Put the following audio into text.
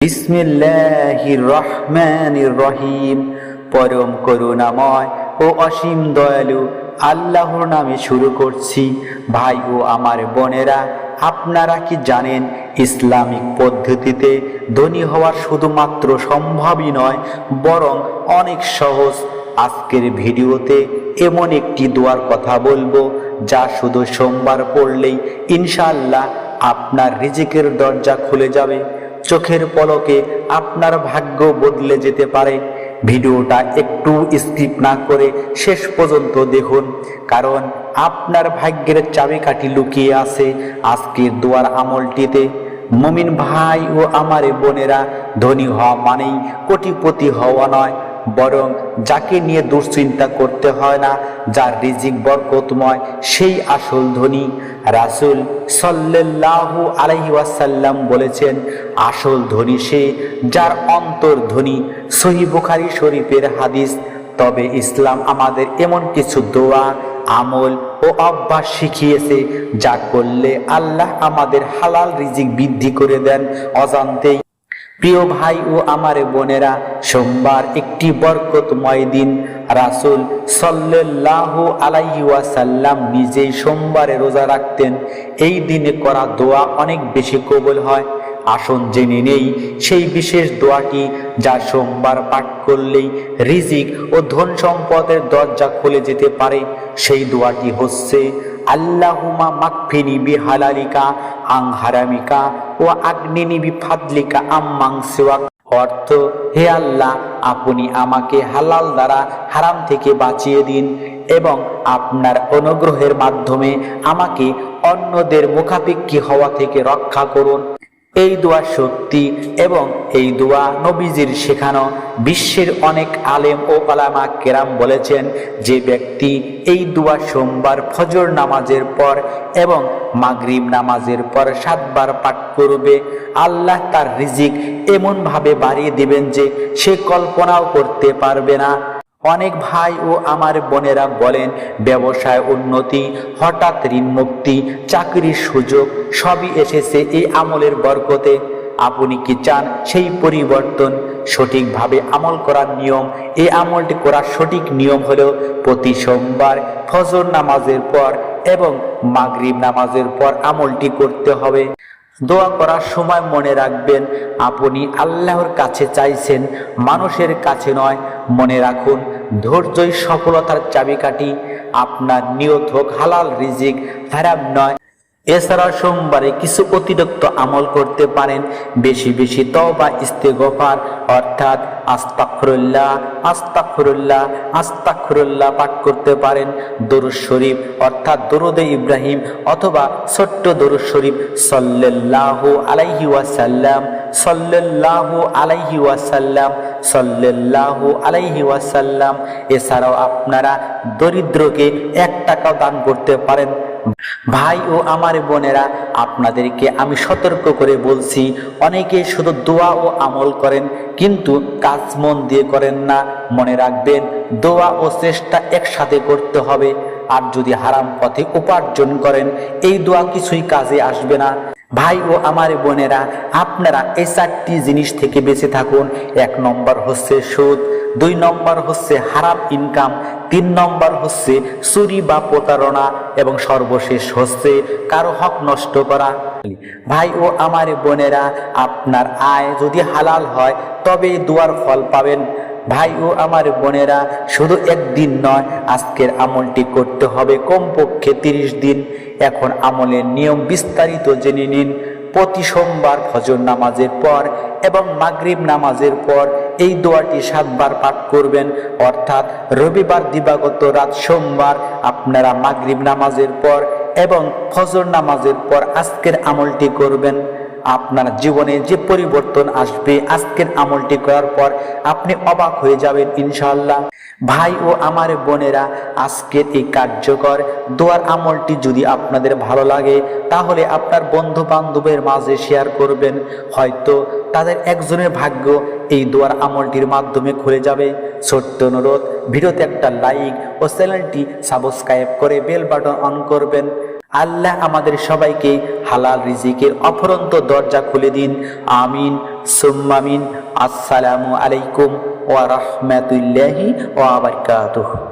বিসমিল্লাহির রহিম। পরম করুণাময় ও অসীম দয়ালু আল্লাহর নামে শুরু করছি। ভাই ও আমার বোনেরা, আপনারা কি জানেন ইসলামিক পদ্ধতিতে ধনী হওয়া শুধুমাত্র সম্ভবই নয়, বরং অনেক সহজ। আজকের ভিডিওতে এমন একটি দোয়ার কথা বলব, যা শুধু সোমবার পড়লেই ইনশাআল্লাহ আপনার রিজিকের দরজা খুলে যাবে। চোখের পলকে আপনার ভাগ্য বদলে যেতে পারে। ভিডিওটা একটু স্কিপ না করে শেষ পর্যন্ত দেখুন, কারণ আপনার ভাগ্যের চাবিকাঠি লুকিয়ে আছে আজকের দুয়ার আমলটিতে। মমিন ভাই ও আমার বোনেরা ধনী হওয়া মানেই কোটিপতি হওয়া নয় বরং যাকে নিয়ে দুশ্চিন্তা করতে হয় না, যার রিজিক বরকতময়, সেই আসল ধনী। রাসুল সাল্লাল্লাহু আলাইহি ওয়াসাল্লাম বলেছেন, আসল ধনী সে যার অন্তর ধনী। সহি বুখারী শরীফের হাদিস, তবে ইসলাম আমাদের এমন কিছু দোয়া, আমল ও অভ্যাস শিখিয়েছে, যা করলে আল্লাহ আমাদের হালাল রিজিক বৃদ্ধি করে দেন। অজান্তেই প্রিয় ভাই ও আমার বোনেরা, সোমবার একটি বরকতময় দিন। রাসুল সাল্লাহ আলাইহি ওয়াসাল্লাম নিজেই সোমবারে রোজা রাখতেন। এই দিনে করা দোয়া অনেক বেশি কবুল হয়। আসন জেনে নেই, সেই বিশেষ দোয়াটি যা সোমবার পাঠ করলেই রিজিক ও ধন সম্পদের দরজা খুলে যেতে পারে। সেই দোয়াটি হচ্ছে আল্লাহুমা মাকফিনি বি হালালিকা আং হারামিকা ও আগ্নিনি বি ফাদলিকা আম্মাং সিওয়াক। অর্থ, হে আল্লাহ, আপনি আমাকে হালাল দ্বারা হারাম থেকে বাঁচিয়ে দিন এবং আপনার অনুগ্রহের মাধ্যমে আমাকে অন্যদের মুখাপেক্ষী হওয়া থেকে রক্ষা করুন। এই দোয়ার শক্তি এবং এই দোয়া নবীজির শেখানো বিশ্বের অনেক আলেম ও আলামা কেরাম বলেছেন যে ব্যক্তি এই দোয়া সোমবার ফজর নামাজের পর এবং মাগরিব নামাজের পর সাতবার পাঠ করবে, আল্লাহ তার রিজিক এমনভাবে বাড়িয়ে দিবেন যে সে কল্পনাও করতে পারবে না। অনেক ভাই ও আমার বোনেরা বলেন, ব্যবসায় উন্নতি, হঠাৎ ঋণ মুক্তি, চাকরির সুযোগ, সবই এসেছে এই আমলের বরকতে। আপনি কি চান সেই পরিবর্তন? সঠিকভাবে আমল করার নিয়ম, এই আমলটি করার সঠিক নিয়ম হলো প্রতি সোমবার ফজর নামাজের পর এবং মাগরিব নামাজের পর আমলটি করতে হবে। দোয়া করার সময় মনে রাখবেন, আপনি আল্লাহর কাছে চাইছেন, মানুষের কাছে নয়, মনে রাখুন, ধৈর্যই সফলতার চাবিকাঠি। আপনার নিয়ত হোক, হালাল রিজিক, হারাম নয় এছাড়া সোমবারে কিছু অতিরিক্ত আমল করতে পারেন। বেশি বেশি তবা ইস্তেগফার, অর্থাৎ আস্তাক্ষরুল্লাহ আস্তাক্ষরুল্লাহ আস্তাক্ষরুল্লাহ পাঠ করতে পারেন। দরুদ শরীফ, অর্থাৎ দরুদে ইব্রাহিম অথবা ছোট্ট দরুদ শরীফ সাল্লাল্লাহু আলাইহি ওয়াসাল্লাম সাল্লাল্লাহু আলাইহি ওয়াসাল্লাম, সাল্লাল্লাহু আলাইহি ওয়াসাল্লাম, এছাড়াও আপনারা দরিদ্রকে এক টাকাও দান করতে পারেন। ভাই ও আমার বোনেরা, আপনাদেরকে আমি সতর্ক করে বলছি, অনেকে শুধু দোয়া ও আমল করেন, কিন্তু কাজ মন দিয়ে করেন না। মনে রাখবেন, দোয়া ও চেষ্টা একসাথে করতে হবে। আর যদি হারাম পথে উপার্জন করেন, এই দোয়া কিছুই কাজে আসবে না। ভাই ও আমার বোনেরা, আপনারা এই চারটি জিনিস থেকে বেঁচে থাকুন। এক নম্বর হচ্ছে সুদ, দুই নম্বর হচ্ছে হারাম ইনকাম তিন নম্বর হচ্ছে চুরি বা প্রতারণা এবং সর্বশেষ হচ্ছে কারও হক নষ্ট করা। ভাই ও আমার বোনেরা, আপনার আয় যদি হালাল হয় তবে দুয়ার ফল পাবেন। ভাই ও আমার বোনেরা, শুধু একদিন নয়, আজকের আমলটি করতে হবে কমপক্ষে তিরিশ দিন। এখন আমলের নিয়ম বিস্তারিত জেনে নিন। প্রতি সোমবার ফজর নামাজের পর এবং মাগরিব নামাজের পর এই দোয়াটি সাতবার পাঠ করবেন। অর্থাৎ রবিবার দিবাগত রাত সোমবার আপনারা মাগরিব নামাজের পর এবং ফজর নামাজের পর আজকের আমলটি করবেন। আপনার জীবনে যে পরিবর্তন আসবে, আজকের আমলটি করার পর আপনি অবাক হয়ে যাবেন ইনশাল্লাহ ভাই ও আমার বোনেরা, আজকের এই কার্যকর দোয়ার আমলটি যদি আপনাদের ভালো লাগে, তাহলে আপনার বন্ধু বান্ধবের মাঝে শেয়ার করবেন। হয়তো তাদের একজনের ভাগ্য এই দোয়ার আমলটির মাধ্যমে খুলে যাবে। ছোট্ট অনুরোধ, ভিডিওতে একটা লাইক ও চ্যানেলটি সাবস্ক্রাইব করে বেল বাটন অন করবেন। আল্লাহ আমাদের সবাইকে হালাল রিজিকের অফরন্ত দরজা খুলে দিন। আমিন। সুম্মামিন আসসালামু আলাইকুম ওয়া রাহমাতুল্লাহি ওয়া বারাকাতুহু।